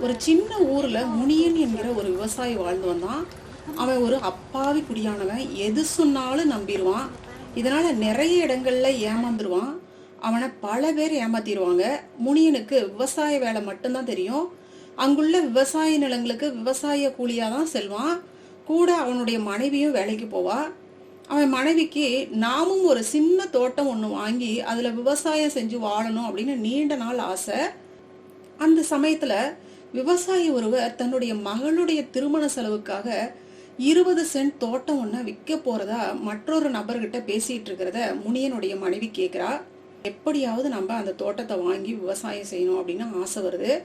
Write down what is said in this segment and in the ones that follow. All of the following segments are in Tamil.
ஒரு சின்ன ஊரில் முனியன் என்கிற ஒரு விவசாயி வாழ்ந்து வந்தான். அவன் ஒரு அப்பாவி குடியானவன். எது சொன்னாலும் நம்பிடுவான். இதனால் நிறைய இடங்களில் ஏமாந்துருவான். அவனை பல பேர் ஏமாத்திடுவாங்க. முனியனுக்கு விவசாய வேலை மட்டும்தான் தெரியும். அங்குள்ள விவசாய நிலங்களுக்கு விவசாய கூலியாக தான் செல்வான். கூட அவனுடைய மனைவியும் வேலைக்கு போவா. அவன் மனைவிக்கு நாமும் ஒரு சின்ன தோட்டம் ஒன்று வாங்கி அதில் விவசாயம் செஞ்சு வாழணும் அப்படின்னு நீண்ட நாள் ஆசை. அந்த சமயத்துல விவசாயி ஒருவர் தன்னுடைய மகளுடைய திருமண செலவுக்காக இருபது சென்ட் தோட்டம் ஒன்று விற்க போறதா மற்றொரு நபர்கிட்ட பேசிட்டு இருக்கிறத முனியனுடைய மனைவி கேட்குறா எப்படியாவது நம்ம அந்த தோட்டத்தை வாங்கி விவசாயம் செய்யணும் அப்படின்னு ஆசை வருது.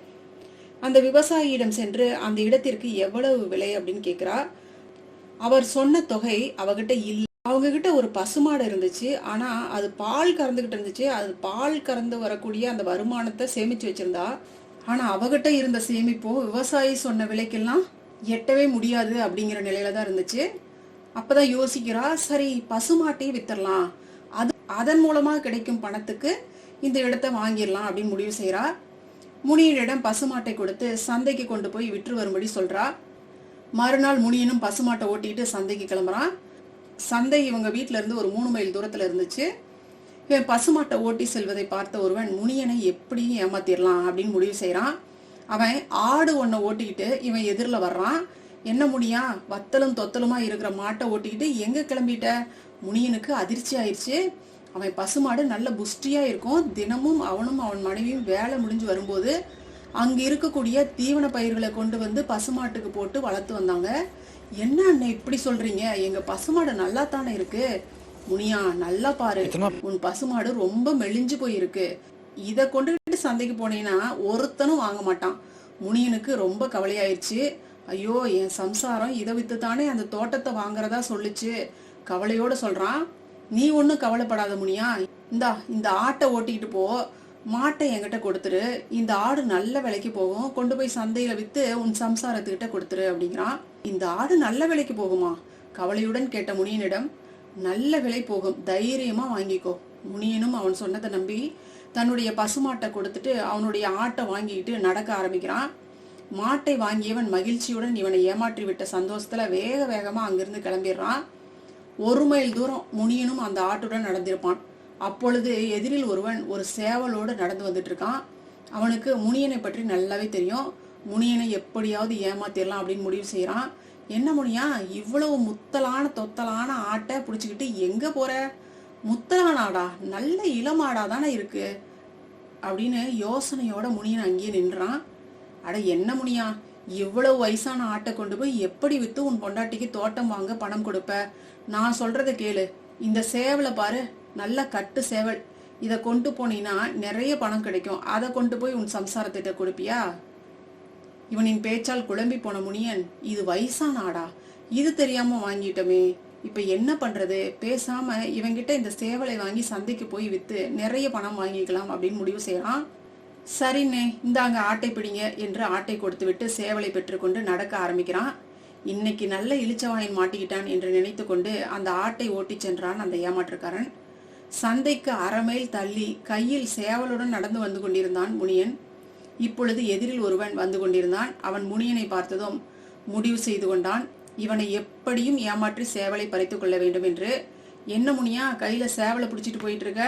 அந்த விவசாயியிடம் சென்று அந்த இடத்திற்கு எவ்வளவு விலை அப்படின்னு கேட்குறா அவர் சொன்ன தொகை அவகிட்ட இல்ல. அவங்க கிட்ட ஒரு பசுமாடு இருந்துச்சு. ஆனா அது பால் கறந்துகிட்டு இருந்துச்சு. அது பால் கறந்து வரக்கூடிய அந்த வருமானத்தை சேமிச்சு வச்சிருந்தா ஆனால் அவகிட்ட இருந்த சேமிப்போ விவசாயி சொன்ன விலைக்கெல்லாம் எட்டவே முடியாது அப்படிங்கிற நிலையில தான் இருந்துச்சு. அப்போதான் யோசிக்கிறா சரி பசுமாட்டையே வித்தரலாம் அது அதன் மூலமாக கிடைக்கும் பணத்துக்கு இந்த இடத்த வாங்கிடலாம் அப்படின்னு முடிவு செய்றா. முனியனிடம் பசுமாட்டை கொடுத்து சந்தைக்கு கொண்டு போய் விற்று வரும்படி சொல்கிறா மறுநாள் முனியனும் பசுமாட்டை ஓட்டிட்டு சந்தைக்கு கிளம்புறான். சந்தை இவங்க வீட்டிலேருந்து இருந்து ஒரு மூணு மைல் தூரத்தில் இருந்துச்சு. பசுமாட்டை ஓட்டி செல்வதை பார்த்த ஒருவன் முனியனை எப்படியும் ஏமாத்திடலாம் அப்படின்னு முடிவு செய்கிறான் அவன் ஆடு ஒன்றை ஓட்டிக்கிட்டு இவன் எதிரில் வர்றான். என்ன முடியா வத்தலும் தொத்தலுமா இருக்கிற மாட்டை ஓட்டிக்கிட்டு எங்கே கிளம்பிட்ட? முனியனுக்கு அதிர்ச்சி ஆயிடுச்சு அவன் பசுமாடு நல்ல புஷ்டியாக இருக்கும். தினமும் அவனும் அவன் மனைவியும் வேலை முடிஞ்சு வரும்போது அங்கே இருக்கக்கூடிய தீவன பயிர்களை கொண்டு வந்து பசுமாட்டுக்கு போட்டு வளர்த்து வந்தாங்க. என்ன அண்ணன் இப்படி சொல்கிறீங்க எங்கள் பசுமாடு நல்லா தானே இருக்குது முனியா நல்லா பாரு. உன் பசுமாடு ரொம்ப மெலிஞ்சு போயிருக்கு. இத கொண்டுகிட்டு சந்தைக்கு போனீங்கன்னா ஒருத்தனும் வாங்க மாட்டான். முனியனுக்கு ரொம்ப கவலையாயிருச்சு. ஐயோ என் சம்சாரம் இதை வித்து தானே அந்த தோட்டத்தை வாங்குறதா சொல்லுச்சு. கவலையோட சொல்றான் நீ ஒன்றும் கவலைப்படாத முனியா. இந்தா இந்த ஆட்டை ஓட்டிக்கிட்டு போ. மாட்டை என்கிட்ட கொடுத்துரு. இந்த ஆடு நல்ல விலைக்கு போகும். கொண்டு போய் சந்தையில வித்து உன் சம்சாரத்துக்கிட்ட கொடுத்துரு அப்படிங்கிறான். இந்த ஆடு நல்ல விலைக்கு போகுமா? கவலையுடன் கேட்ட முனியனிடம் நல்ல விலை போகும். தைரியமா வாங்கிக்கோ. முனியனும் அவன் சொன்னதை நம்பி தன்னுடைய பசுமாட்டை கொடுத்துட்டு அவனுடைய ஆட்டை வாங்கிட்டு நடக்க ஆரம்பிக்கிறான். மாட்டை வாங்கியவன் மகிழ்ச்சியுடன் இவனை ஏமாற்றி விட்ட சந்தோஷத்துல வேக வேகமா அங்கிருந்து கிளம்பிடுறான். ஒரு மைல் தூரம் முனியனும் அந்த ஆட்டுடன் நடந்திருப்பான். அப்பொழுது எதிரில் ஒருவன் ஒரு சேவலோடு நடந்து வந்துட்டு இருக்கான் அவனுக்கு முனியனை பற்றி நல்லாவே தெரியும். முனியனை எப்படியாவது ஏமாத்திடலாம் அப்படின்னு முடிவு செய்கிறான் என்ன முனியா இவ்வளவு முத்தலான தொத்தலான ஆட்டை பிடிச்சிக்கிட்டு எங்கே போற? முத்தலான ஆடா நல்ல இளமாடா தானே இருக்கு. அப்படின்னு யோசனையோட முனியன் அங்கேயே நின்றான். அட என்ன முனியா? இவ்வளவு வயசான ஆட்டை கொண்டு போய் எப்படி விற்று உன் பொண்டாட்டிக்கு தோட்டம் வாங்க பணம் கொடுப்ப? நான் சொல்றத கேளு. இந்த சேவலை பாரு. நல்ல கட்டு சேவல். இதை கொண்டு போனீங்கன்னா நிறைய பணம் கிடைக்கும். அதை கொண்டு போய் உன் சம்சாரத்திட்ட கொடுப்பியா? இவனின் பேச்சால் குழம்பி போன முனியன் இது வயசான ஆடா இது தெரியாம வாங்கிட்டோமே. இப்ப என்ன பண்றது? பேசாம இவங்கிட்ட இந்த சேவலை வாங்கி சந்தைக்கு போய் வித்து நிறைய பணம் வாங்கிக்கலாம் அப்படின்னு முடிவு செய்யறான். சரிண்ணே இந்தாங்க ஆட்டை பிடிங்க என்று ஆட்டை கொடுத்து விட்டு சேவலை பெற்றுக்கொண்டு நடக்க ஆரம்பிக்கிறான். இன்னைக்கு நல்ல இழிச்சவாயன் மாட்டிக்கிட்டான் என்று நினைத்து கொண்டு அந்த ஆட்டை ஓட்டிச் சென்றான் அந்த ஏமாற்றுக்காரன். சந்தைக்கு அரை மைல் தள்ளி கையில் சேவலுடன் நடந்து வந்து கொண்டிருந்தான் முனியன். இப்பொழுது எதிரில் ஒருவன் வந்து கொண்டிருந்தான். அவன் முனியனை பார்த்ததும் முடிவு செய்து கொண்டான். இவனை எப்படியும் ஏமாற்றி சேவலை பறித்து கொள்ள வேண்டும் என்று. என்ன முனியா கையில சேவலை பிடிச்சிட்டு போயிட்டு இருக்க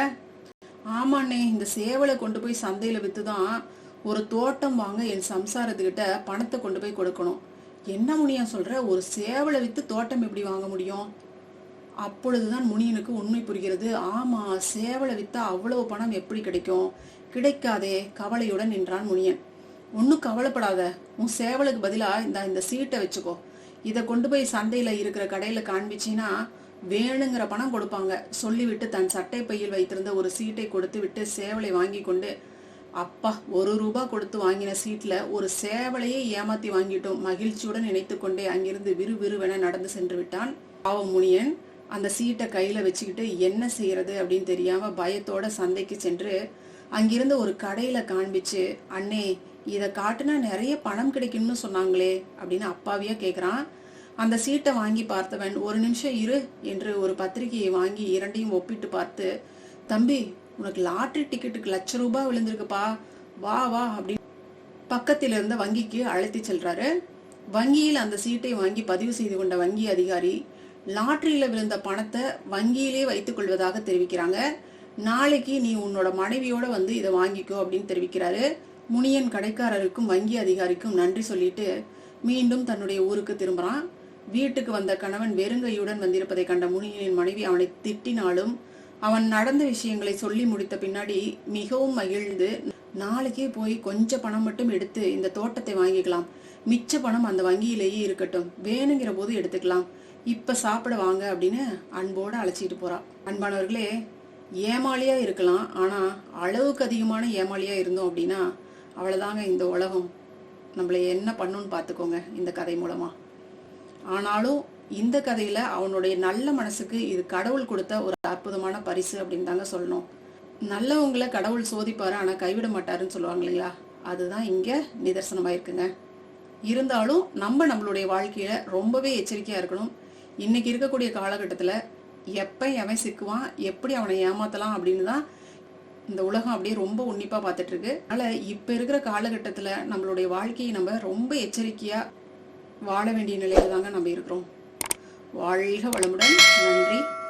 ஆமாண்ணே இந்த சேவலை கொண்டு போய் சந்தையில வித்துதான் ஒரு தோட்டம் வாங்க என் சம்சாரத்துக்கிட்ட பணத்தை கொண்டு போய் கொடுக்கணும். என்ன முனியா சொல்ற? ஒரு சேவலை வித்து தோட்டம் எப்படி வாங்க முடியும்? அப்பொழுதுதான் முனியனுக்கு உண்மை புரிகிறது. ஆமா சேவலை வித்தா அவ்வளவு பணம் எப்படி கிடைக்கும்? கிடைக்காதே கவலையுடன் நின்றான் முனியன். ஒன்றும் கவலைப்படாத உன் சேவலுக்கு பதிலாக இந்த இந்த சீட்டை வச்சுக்கோ. இதை கொண்டு போய் சந்தையில் இருக்கிற கடையில் காண்பிச்சின்னா வேணுங்கிற பணம் கொடுப்பாங்க. சொல்லிவிட்டு தன் சட்டை பையில் வைத்திருந்த ஒரு சீட்டை கொடுத்து விட்டு சேவலை வாங்கி கொண்டு அப்பா ஒரு ரூபா கொடுத்து வாங்கின சீட்டில் ஒரு சேவலையே ஏமாத்தி வாங்கிட்டோம். மகிழ்ச்சியுடன் நினைத்து கொண்டே அங்கிருந்து விறுவிறுவென நடந்து சென்று விட்டான். பாவம் முனியன் அந்த சீட்டை கையில் வச்சுக்கிட்டு என்ன செய்யறது? அப்படின்னு தெரியாமல் பயத்தோட சந்தைக்கு சென்று அங்கிருந்த ஒரு கடையில காண்பிச்சு அண்ணே இதை காட்டுனா நிறைய பணம் கிடைக்கும்னு சொன்னாங்களே அப்படின்னு அப்பாவியா கேக்குறான். அந்த சீட்டை வாங்கி பார்த்தவன் ஒரு நிமிஷம் இரு என்று ஒரு பத்திரிகையை வாங்கி இரண்டையும் ஒப்பிட்டு பார்த்து தம்பி உனக்கு லாட்ரி டிக்கெட்டுக்கு லட்ச ரூபாய் விழுந்திருக்குப்பா வா வா அப்படின்னு பக்கத்தில் இருந்த வங்கிக்கு அழைத்து செல்றாரு. வங்கியில் அந்த சீட்டை வாங்கி பதிவு செய்து கொண்ட வங்கி அதிகாரி லாட்ரியில விழுந்த பணத்தை வங்கியிலே வைத்துக் கொள்வதாக தெரிவிக்கிறாங்க. நாளைக்கு நீ உன்னோட மனைவியோட வந்து இதை வாங்கிக்கோ அப்படின்னு தெரிவிக்கிறாரு. முனியன் கடைக்காரருக்கும் வங்கி அதிகாரிக்கும் நன்றி சொல்லிட்டு மீண்டும் தன்னுடைய ஊருக்கு திரும்புறான். வீட்டுக்கு வந்த கணவன் வெறுங்கையுடன் வந்திருப்பதை கண்ட முனியனின் மனைவி அவனை திட்டினாலும் அவன் நடந்த விஷயங்களை சொல்லி முடித்த பின்னாடி மிகவும் மகிழ்ந்து நாளைக்கே போய் கொஞ்சம் பணம் மட்டும் எடுத்து இந்த தோட்டத்தை வாங்கிக்கலாம். மிச்ச பணம் அந்த வங்கியிலேயே இருக்கட்டும். வேணுங்கிற போது எடுத்துக்கலாம். இப்ப சாப்பிட வாங்க அப்படின்னு அன்போடு அழைச்சிட்டு போறா. அன்பானவர்களே ஏமாளியா இருக்கலாம். ஆனா அளவுக்கு அதிகமான ஏமாளியா இருந்தோம் அப்படின்னா அவ்வளவுதாங்க இந்த உலகம். நம்மளை என்ன பண்ணுன்னு பார்த்துக்கோங்க இந்த கதை மூலமா. ஆனாலும் இந்த கதையில அவனுடைய நல்ல மனசுக்கு இது கடவுள் கொடுத்த ஒரு அற்புதமான பரிசு அப்படின்னு தாங்க சொல்லணும். நல்லவங்களை கடவுள் சோதிப்பாரு ஆனா கைவிட மாட்டாருன்னு சொல்லுவாங்க இல்லைங்களா? அதுதான் இங்க நிதர்சனமாயிருக்குங்க. இருந்தாலும் நம்ம நம்மளுடைய வாழ்க்கையில ரொம்பவே எச்சரிக்கையா இருக்கணும். இன்னைக்கு இருக்கக்கூடிய காலகட்டத்தில் எப்போ எவன் சிக்குவான் எப்படி அவனை ஏமாத்தலாம் அப்படின்னு தான் இந்த உலகம் அப்படியே ரொம்ப உன்னிப்பாக பார்த்துட்ருக்கு அதனால் இப்போ இருக்கிற காலகட்டத்தில் நம்மளுடைய வாழ்க்கையை நம்ம ரொம்ப எச்சரிக்கையாக வாழ வேண்டிய நிலையில் தாங்க நம்ம இருக்கிறோம். வாழ்க வளமுடன். நன்றி.